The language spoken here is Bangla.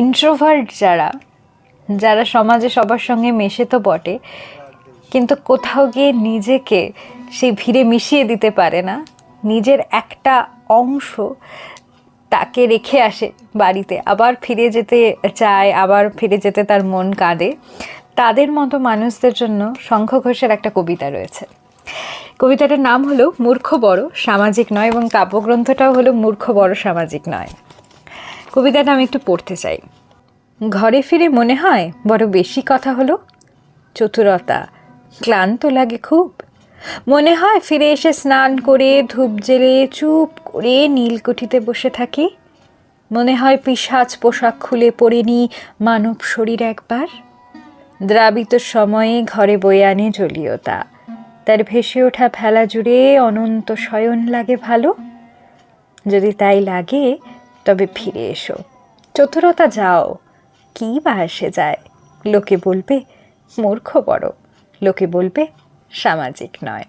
ইন্ট্রোভার্ট যারা যারা সমাজে সবার সঙ্গে মেশে তো বটে, কিন্তু কোথাও গিয়ে নিজেকে সেই ভিড়ে মিশিয়ে দিতে পারে না। নিজের একটা অংশ তাকে রেখে আসে বাড়িতে, আবার ফিরে যেতে চায়, আবার ফিরে যেতে তার মন কাঁদে। তাদের মতো মানুষদের জন্য শঙ্খ ঘোষের একটা কবিতা রয়েছে। কবিতাটার নাম হলো মূর্খ বড় সামাজিক নয় এবং কাব্যগ্রন্থটাও হলো মূর্খ বড় সামাজিক নয়। কবিতাটা আমি একটু পড়তে চাই। ঘরে ফিরে মনে হয় বড় বেশি কথা হলো। চতুরতা, ক্লান্ত লাগে খুব। মনে হয় ফিরে এসে স্নান করে, ধূপ জেলে, চুপ করে নীলকুঠিতে বসে থাকি। মনে হয় পিসাজ পোশাক খুলে পরে নি মানব শরীর একবার। দ্রাবিত সময়ে ঘরে বয়ে আনে জলীয়তা। তার ভেসে ওঠা ফেলা জুড়ে অনন্ত শয়ন লাগে ভালো। যদি তাই লাগে তবে ফিরে এসো। চতুরতা যাও। কী বা আসে যায়? লোকে বলবে, মূর্খ বড়। লোকে বলবে, সামাজিক নয়।